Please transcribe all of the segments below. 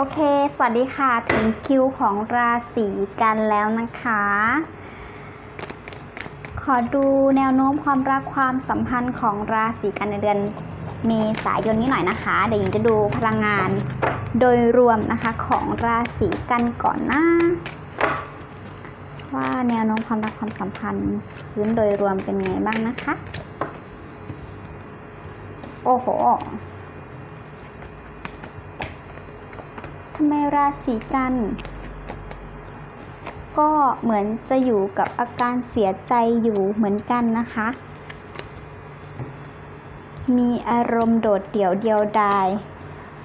โอเค สวัสดีค่ะ ถึงคิวของราศีกันแล้วนะคะ ขอดูแนวโน้มความรักความสัมพันธ์ของราศีกันในเดือนเมษายนนี้หน่อยนะคะ เดี๋ยวหญิงจะดูพลังงานโดยรวมนะคะของราศีกันก่อนนะว่าแนวโน้มความรักความสัมพันธ์พื้นโดยรวมเป็นไงบ้างนะคะ โอ้โห ทำไมราศีกัน ก็เหมือนจะอยู่กับอาการเสียใจอยู่เหมือนกันนะคะ มีอารมณ์โดดเดี่ยวเดียวดาย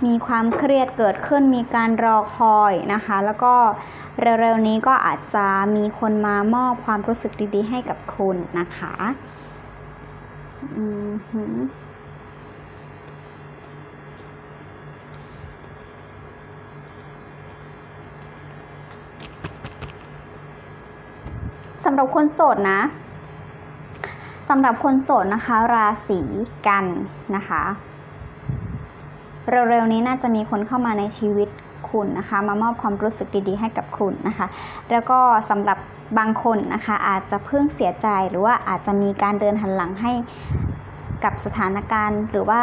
มีความเครียดเกิดขึ้นมีการรอคอยนะคะ แล้วก็เร็วๆนี้ก็อาจจะมีคนมามอบความรู้สึกดีๆ ให้กับคุณนะคะ อือ สำหรับคนโสดนะสำหรับคนโสดนะคะ ราศีกันนะคะ เร็วๆนี้น่าจะมีคนเข้ามาในชีวิตคุณนะคะ มามอบความรู้สึกดีๆ ให้กับคุณนะคะ แล้วก็สำหรับบางคนนะคะ อาจจะเพิ่งเสียใจหรือว่าอาจจะมีการเดินหันหลังให้กับสถานการณ์ หรือว่า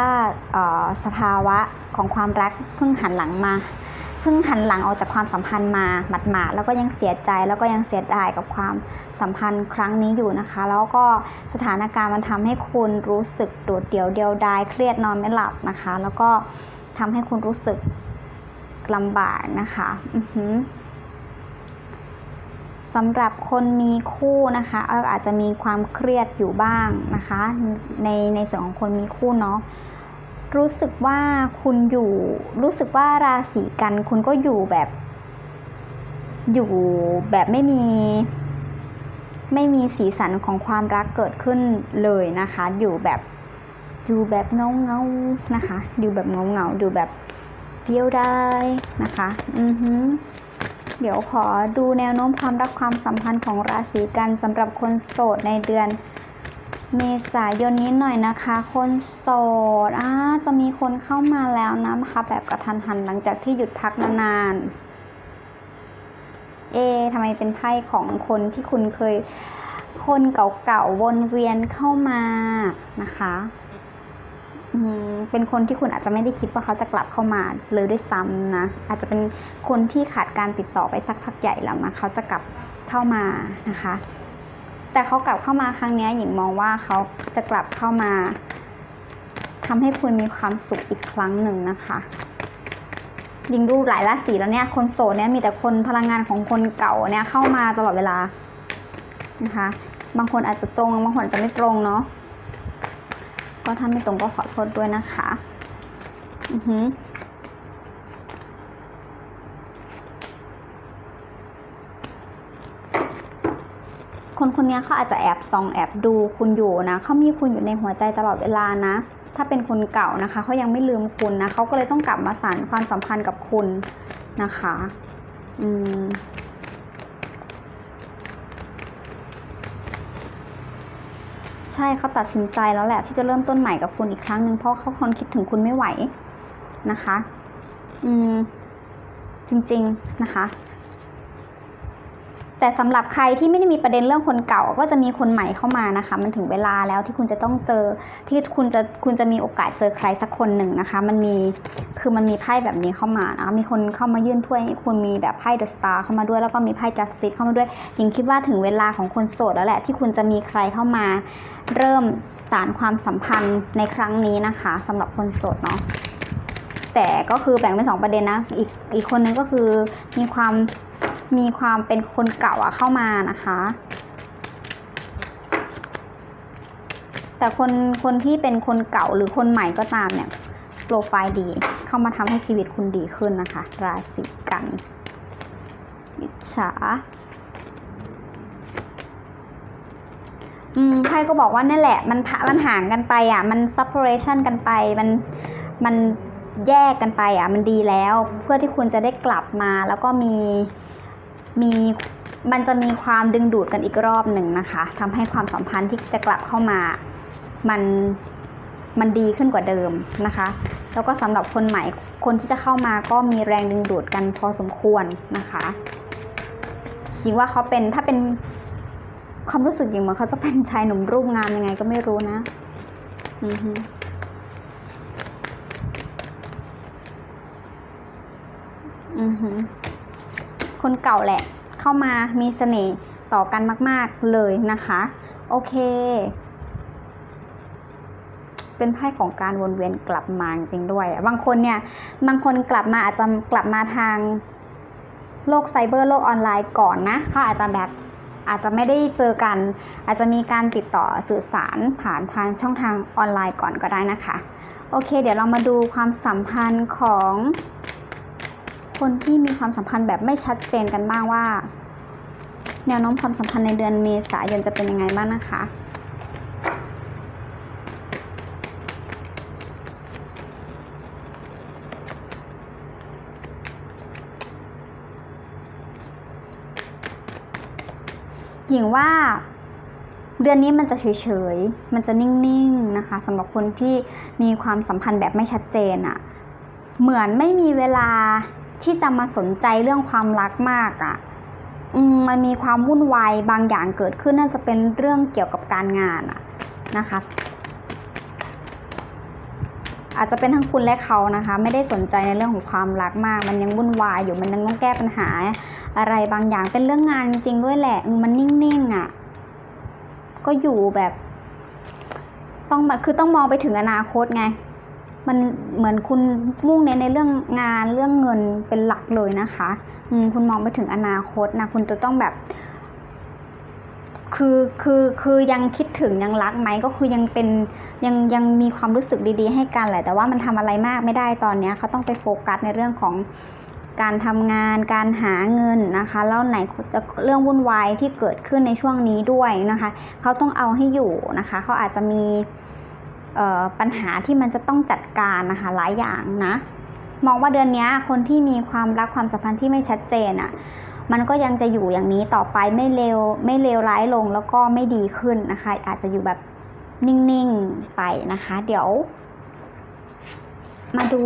ออสภาวะของความรักเพิ่งหันหลังมา เพิ่งหันหลังออกจากความสัมพันธ์มาหมาดๆแล้วก็ยังเสียใจแล้วก็ยังเสียดายกับความสัมพันธ์ครั้งนี้อยู่นะคะ แล้วก็สถานการณ์มันทำให้คุณรู้สึกโดดเดี่ยวเดียวดายเครียดนอนไม่หลับนะคะ แล้วก็ทำให้คุณรู้สึกลำบากนะคะอือหือสำหรับคนมีคู่นะคะอาจจะมีความเครียดอยู่บ้างนะคะ ในในส่วนของคนมีคู่เนาะ รู้สึกว่าคุณอยู่ รู้สึกว่าราศีกันคุณก็อยู่แบบ อยู่แบบไม่มี ไม่มีสีสันของความรักเกิดขึ้นเลยนะคะ อยู่แบบอยู่แบบเงาเงานะคะ อยู่แบบเงาเงาอยู่แบบเดียวดายนะคะ อือหือเดี๋ยวขอดูแนวโน้มความรักความสัมพันธ์ของราศีกันสำหรับคนโสดในเดือน เมษายนนี้หน่อยนะคะ คนโสดอ่าจะมีคนเข้ามาแล้วนะคะแบบกระทันหันหลังจากที่หยุดพักมานานเอะทำไมเป็นไพ่ของคนที่คุณเคย คนเก่าๆวนเวียนเข้ามานะคะเป็นคนที่คุณอาจจะไม่ได้คิดว่าเขาจะกลับเข้ามาเลยด้วยซ้ำนะ อาจจะเป็นคนที่ขาดการติดต่อไปสักพักใหญ่แล้วนะเขาจะกลับเข้ามานะคะ แต่เขากลับเข้ามาครั้งนี้หญิงมองว่าเขาจะกลับเข้ามาทำให้คุณมีความสุขอีกครั้งหนึ่งนะคะหญิงดูหลายราศีแล้วเนี่ย คนโสดเนี่ยมีแต่คนพลังงานของคนเก่าเนี่ยเข้ามาตลอดเวลานะคะ บางคนอาจจะตรงบางคนจจะไม่ตรงเนาะก็ถ้าไม่ตรงก็ขอโทษด้วยนะคะ อือหือ คนคนนี้เขาอาจจะแอบส่องแอบดูคุณอยู่นะเขามีคุณอยู่ในหัวใจตลอดเวลานะ ถ้าเป็นคนเก่านะคะเขายังไม่ลืมคุณนะเขาก็เลยต้องกลับมาสานความสัมพันธ์กับคุณนะคะอืมใช่เขาตัดสินใจแล้วแหละที่จะเริ่มต้นใหม่กับคุณอีกครั้งหนึ่งเพราะเขาทนคิดถึงคุณไม่ไหวนะคะ อืมจริง ๆ นะคะ แต่สำหรับใครที่ไม่ได้มีประเด็นเรื่องคนเก่าก็จะมีคนใหม่เข้ามานะคะ มันถึงเวลาแล้วที่คุณจะต้องเจอที่คุณจะคุณจะมีโอกาสเจอใครสักคนหนึ่งนะคะ มันมีคือมันมีไพ่แบบนี้เข้ามานะมีคนเข้ามายื่นถ้วยคุณมีแบบไพ่เดอะสตาร์เข้ามาด้วยแล้วก็มีไพ่จัสติสเข้ามาด้วยหญิงคิดว่าถึงเวลาของคนโสดแล้วแหละ ที่คุณจะมีใครเข้ามา เริ่มสารความสัมพันธ์ในครั้งนี้นะคะสำหรับคนโสดเนาะ แต่ก็คือแบ่งเป็นสองประเด็นนะ อีกอีกคนนึงก็คือมีความมีความเป็นคนเก่าอะเข้ามานะคะ แต่คนคนที่เป็นคนเก่าหรือคนใหม่ก็ตามเนี่ยโปรไฟล์ดี เข้ามาทำให้ชีวิตคุณดีขึ้นนะคะ ราศีกันอิจฉาอืมไพ่ก็บอกว่านั่นแหละ มันพะมันห่างกันไปอะ มัน separation กันไป มัน มัน แยกกันไปอะมันดีแล้ว เพื่อที่คุณจะได้กลับมาแล้วก็มีมีมันจะมีความดึงดูดกันอีกรอบหนึ่งนะคะทำให้ความสัมพันธ์ที่จะกลับเข้ามา มันมันดีขึ้นกว่าเดิมนะคะ แล้วก็สำหรับคนใหม่คนที่จะเข้ามาก็มีแรงดึงดูดกันพอสมควรนะคะหญิงว่าเขาเป็นถ้าเป็นความรู้สึกหญิงเหมือนเขาจะเป็นชายหนุ่มรูปงามยังไงก็ไม่รู้นะ อือฮึ อือฮึคนเก่าแหละ เข้ามามีเสน่ห์ต่อกันมาก ๆ เลยนะคะ โอเค เป็นไพ่ของการวนเวียนกลับมาจริงด้วย บางคนเนี่ย บางคนกลับมาอาจจะกลับมาทางโลกไซเบอร์โลกออนไลน์ก่อนนะเขาอาจจะแบบอาจจะไม่ได้เจอกัน อาจจะมีการติดต่อสื่อสารผ่านทางช่องทางออนไลน์ก่อนก็ได้นะคะ โอเค เดี๋ยวเรามาดูความสัมพันธ์ของ คนที่มีความสัมพันธ์แบบไม่ชัดเจนกันบ้างว่า แนวโน้มความสัมพันธ์ในเดือนเมษายนจะเป็นยังไงบ้างนะคะหญิงว่าเดือนนี้มันจะเฉยๆ มันจะนิ่งๆ นะคะสำหรับคนที่มีความสัมพันธ์แบบไม่ชัดเจนอะเหมือนไม่มีเวลา ที่จะมาสนใจเรื่องความรักมากอะอืมมันมีความวุ่นวายบางอย่างเกิดขึ้นน่าจะเป็นเรื่องเกี่ยวกับการงานอะนะคะ อาจจะเป็นทั้งคุณและเขานะคะ ไม่ได้สนใจในเรื่องของความรักมาก มันยังวุ่นวายอยู่มันยังต้องแก้ปัญหา อะไรบางอย่างเป็นเรื่องงานจริงๆด้วยแหละมันนิ่งๆอะ่ะ ก็อยู่แบบ ต้องคือต้องมองไปถึงอนาคตไง มันเหมือนคุณมุ่งเน้นในเรื่องงานเรื่องเงินเป็นหลักเลยนะคะคุณมองไปถึงอนาคตนะคุณจะต้องแบบคือคือคือยังคิดถึงยังรักไหมก็คือยังเป็นยังยังมีความรู้สึกดีๆ ให้กันแหละ แต่ว่ามันทำอะไรมากไม่ได้ตอนเนี้ยเขาต้องไปโฟกัสในเรื่องของการทำงานการหาเงินนะคะแล้วไหนจะเรื่องวุ่นวายที่เกิดขึ้นในช่วงนี้ด้วยนะคะ เขาต้องเอาให้อยู่นะคะ เขาอาจจะมี ปัญหาที่มันจะต้องจัดการนะคะหลายอย่างนะมองว่าเดือนนี้คนที่มีความรักความสัมพันธ์ที่ไม่ชัดเจนอะ่ะมันก็ยังจะอยู่อย่างนี้ต่อไปไม่เลวไม่เลวร้ายลงแล้วก็ไม่ดีขึ้นนะคะ อาจจะอยู่แบบนิ่งๆไปนะคะ เดี๋ยว มาดู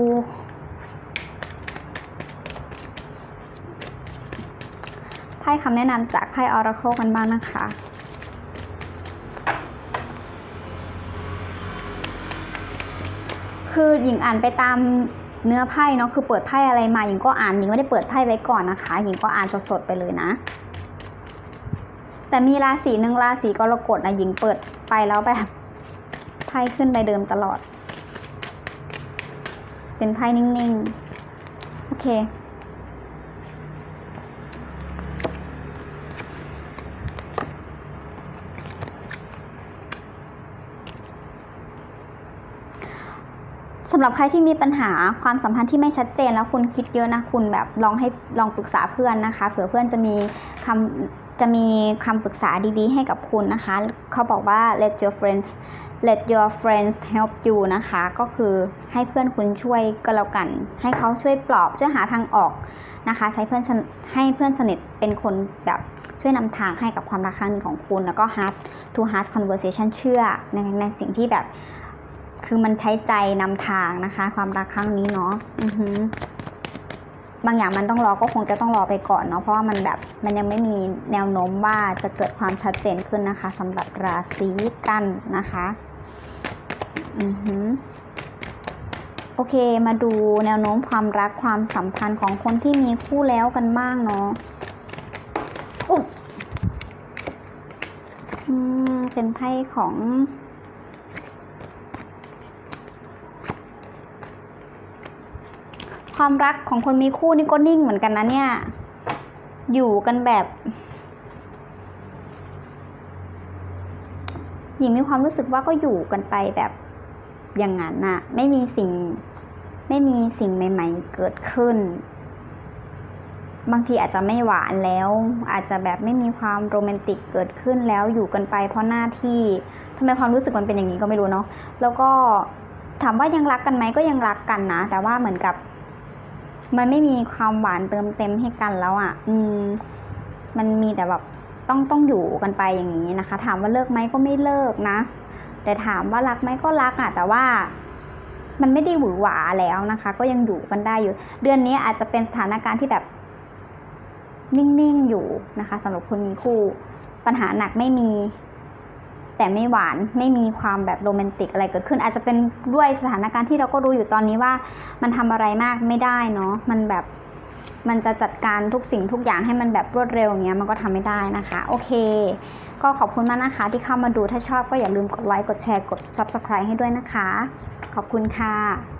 ไพ่คำแนะนำจากไพ่ออราโคกันบ้างนะคะ คือหญิงอ่านไปตามเนื้อไพ่เนาะคือเปิดไพ่อะไรมาหญิงก็อ่านหญิงไม่ได้เปิดไพ่ไว้ก่อนนะคะหญิงก็อ่านสดๆไปเลยนะ แต่มีราศีหนึ่งราศีกรกฎนะหญิงเปิดไปแล้วแบบไพ่ขึ้นไปเดิมตลอด เป็นไพ่นิ่งๆ โอเค สำหรับใครที่มีปัญหาความสัมพันธ์ที่ไม่ชัดเจนแล้วคุณคิดเยอะนะคุณแบบลองให้ลองปรึกษาเพื่อนนะคะ เผื่อเพื่อนจะมีคำจะมีคำปรึกษาดีๆ ให้กับคุณนะคะ เขาบอกว่า let your friends let your friends help you นะคะ ก็คือให้เพื่อนคุณช่วยก็แล้วกัน ให้เขาช่วยปลอบช่วยหาทางออกนะคะ ใช้เพื่อนให้เพื่อนสนิทเป็นคนแบบช่วยนำทางให้กับความรักครั้งนี้ของคุณ แล้วก็ heart to heart conversation เชื่อในในสิ่งที่แบบ คือมันใช้ใจนำทางนะคะ ความรักครั้งนี้เนาะบางอย่างมันต้องรอก็คงจะต้องรอไปก่อนเนาะเพราะว่ามันแบบมันยังไม่มีแนวโน้มว่าจะเกิดความชัดเจนขึ้นนะคะสำหรับราศีกันนะคะอือหือโอเค มาดูแนวโน้มความรักความสัมพันธ์ของคนที่มีคู่แล้วกันบ้างเนาะอุ๊อืมเป็นไพ่ของ ความรักของคนมีคู่นี่ก็นิ่งเหมือนกันนะเนี่ย อยู่กันแบบ หญิงมีความรู้สึกว่าก็อยู่กันไปแบบอย่างนั้นน่ะ ไม่มีสิ่ง ไม่มีสิ่งใหม่ ๆ เกิดขึ้น บางทีอาจจะไม่หวานแล้ว อาจจะแบบไม่มีความโรแมนติกเกิดขึ้นแล้วอยู่กันไปเพราะหน้าที่ทำไมความรู้สึกมันเป็นอย่างนี้ก็ไม่รู้เนาะแล้วก็ถามว่ายังรักกันไหมก็ยังรักกันนะ แต่ว่าเหมือนกับ มันไม่มีความหวานเติมเต็มให้กันแล้วอะ่ะ อืม มันมีแต่แบบต้องต้องอยู่กันไปอย่างนี้นะคะ ถามว่าเลิกไหมก็ไม่เลิกนะ แต่ถามว่ารักไหมก็รักอะแต่ว่ามันไม่ได้หวือหวาแล้วนะคะ ก็ยังอยู่กันได้อยู่ เดือนนี้อาจจะเป็นสถานการณ์ที่แบบ นิ่งๆอยู่นะคะสำหรับคนมีคู่ ปัญหาหนักไม่มี แต่ไม่หวานไม่มีความแบบโรแมนติกอะไรเกิดขึ้น อาจจะเป็นด้วยสถานการณ์ที่เราก็รู้อยู่ตอนนี้ว่า มันทำอะไรมากไม่ได้เนาะมันแบบมันจะจัดการทุกสิ่งทุกอย่างให้มันแบบรวดเร็วอย่างเงี้ยมันก็ทำไม่ได้นะคะ โอเค ก็ขอบคุณมากนะคะ ที่เข้ามาดูถ้าชอบก็อย่าลืมกดไลค์กดแชร์กด Subscribe ให้ด้วยนะคะ ขอบคุณค่ะ